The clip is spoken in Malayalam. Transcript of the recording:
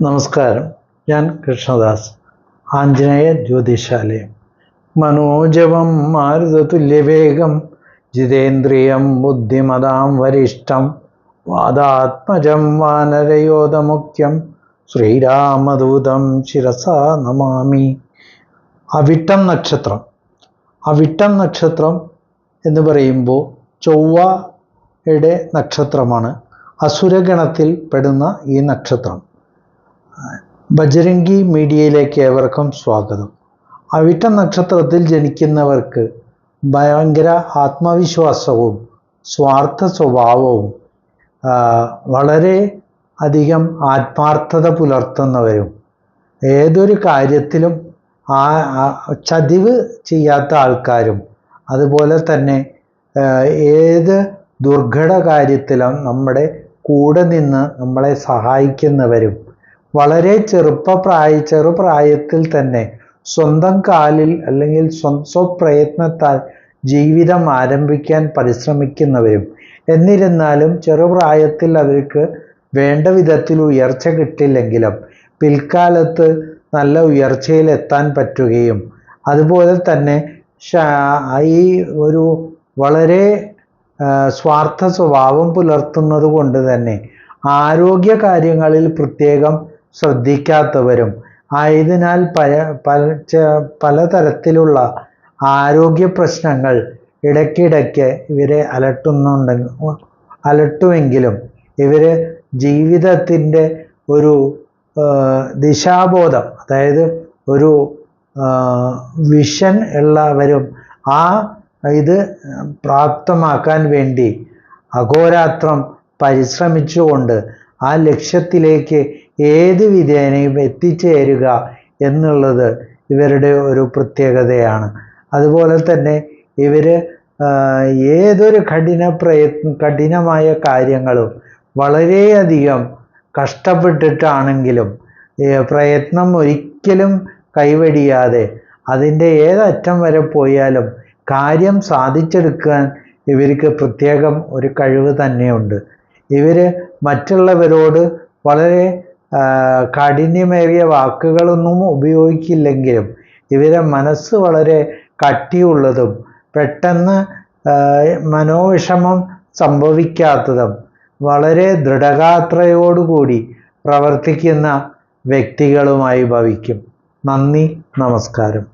നമസ്കാരം. ഞാൻ കൃഷ്ണദാസ് ആഞ്ജനേയ ജ്യോതിശാലയം. മനോജവം മാരുതതുല്യവേഗം ജിതേന്ദ്രിയം ബുദ്ധിമതാം വരിഷ്ഠം വാദാത്മജം വാനരയോധമുഖ്യം ശ്രീരാമദൂതം ശിരസാ നമാമി. അവിട്ടം നക്ഷത്രം. അവിട്ടം നക്ഷത്രം എന്ന് പറയുമ്പോൾ ചൊവ്വയുടെ നക്ഷത്രമാണ്. അസുരഗണത്തിൽ പെടുന്ന ഈ നക്ഷത്രം. ബജരംഗി മീഡിയയിലേക്ക് ഏവർക്കും സ്വാഗതം. അവിട്ട നക്ഷത്രത്തിൽ ജനിക്കുന്നവർക്ക് ഭയങ്കര ആത്മവിശ്വാസവും സ്വാർത്ഥ സ്വഭാവവും വളരെ അധികം ആത്മാർത്ഥത പുലർത്തുന്നവരും ഏതൊരു കാര്യത്തിലും ആ ചതിവ് ചെയ്യാത്ത ആൾക്കാരും അതുപോലെ തന്നെ ഏത് ദുർഘട കാര്യത്തിലും നമ്മുടെ കൂടെ നിന്ന് നമ്മളെ സഹായിക്കുന്നവരും വളരെ ചെറുപ്പപ്രായ ചെറുപ്രായത്തിൽ തന്നെ സ്വന്തം കാലിൽ അല്ലെങ്കിൽ സ്വ- സ്വപ്രയത്നത്താൽ ജീവിതം ആരംഭിക്കാൻ പരിശ്രമിക്കുന്നവരും. എന്നിരുന്നാലും ചെറുപ്രായത്തിൽ അവർക്ക് വേണ്ട വിധത്തിൽ ഉയർച്ച കിട്ടില്ലെങ്കിലും പിൽക്കാലത്ത് നല്ല ഉയർച്ചയിൽ എത്താൻ പറ്റുകയും അതുപോലെ തന്നെ ഈ ഒരു വളരെ സ്വാർത്ഥ സ്വഭാവം പുലർത്തുന്നത് കൊണ്ട് തന്നെ ആരോഗ്യ കാര്യങ്ങളിൽ പ്രത്യേകം ശ്രദ്ധിക്കാത്തവരും ആയതിനാൽ പല പല പലതരത്തിലുള്ള ആരോഗ്യ പ്രശ്നങ്ങൾ ഇടയ്ക്കിടയ്ക്ക് ഇവരെ അലട്ടുന്നുണ്ടെങ്കിൽ അലട്ടുമെങ്കിലും ഇവർ ജീവിതത്തിന്റെ ഒരു ദിശാബോധം അതായത് ഒരു വിഷൻ ഉള്ളവരും ആ ഇത് പ്രാപ്തമാക്കാൻ വേണ്ടി അഹോരാത്രം പരിശ്രമിച്ചുകൊണ്ട് ആ ലക്ഷ്യത്തിലേക്ക് ഏത് വിധേനയും എത്തിച്ചേരുക എന്നുള്ളത് ഇവരുടെ ഒരു പ്രത്യേകതയാണ്. അതുപോലെ തന്നെ ഇവർ ഏതൊരു കഠിന പ്രയത്ന കഠിനമായ കാര്യങ്ങളും വളരെയധികം കഷ്ടപ്പെട്ടിട്ടാണെങ്കിലും പ്രയത്നം ഒരിക്കലും കൈവടിയാതെ അതിന്റെ ഏതറ്റം വരെ പോയാലും കാര്യം സാധിച്ചെടുക്കാൻ ഇവർക്ക് പ്രത്യേകം ഒരു കഴിവ് തന്നെയുണ്ട്. ഇവർ മറ്റുള്ളവരോട് വളരെ കാഠിന്യമേറിയ വാക്കുകളൊന്നും ഉപയോഗിക്കില്ലെങ്കിലും ഇവരെ മനസ്സ് വളരെ കട്ടിയുള്ളതും പെട്ടെന്ന് മനോവിഷമം സംഭവിക്കാത്തതും വളരെ ദൃഢഗാത്രയോടുകൂടി പ്രവർത്തിക്കുന്ന വ്യക്തികളുമായി ഭവിക്കും. നന്ദി നമസ്കാരം.